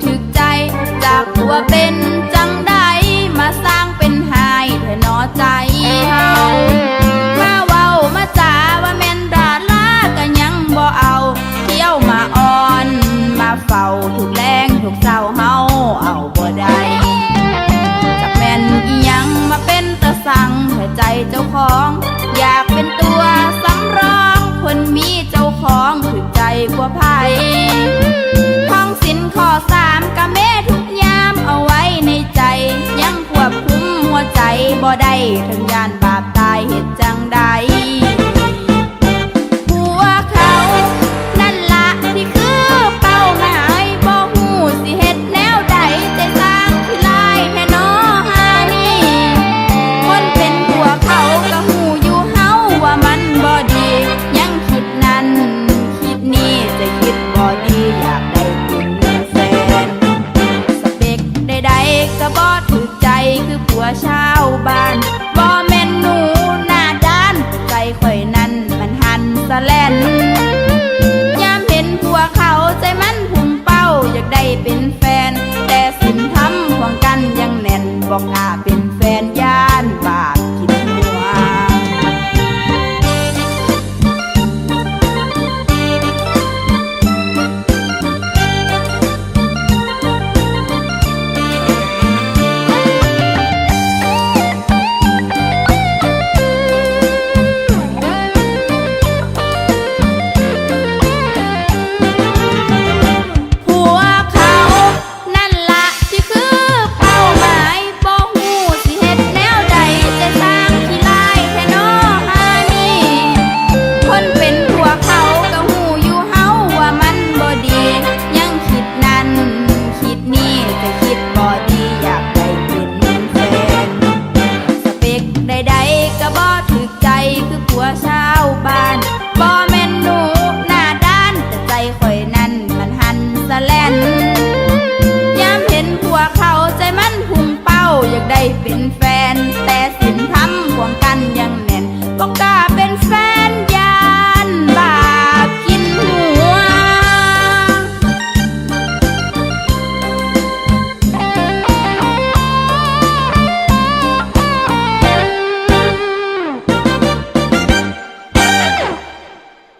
to ได้ถึงยาน บ้านบ่แม่นหนูหน้าด้านใจข่อยนั้นมันหันสะแลนยามเห็นผัวเขาใจมันพุ่งเป้าอยากได้เป็นแฟน แต่สินทำห่วงกันยังแน่นบอกอาเป็น I've been.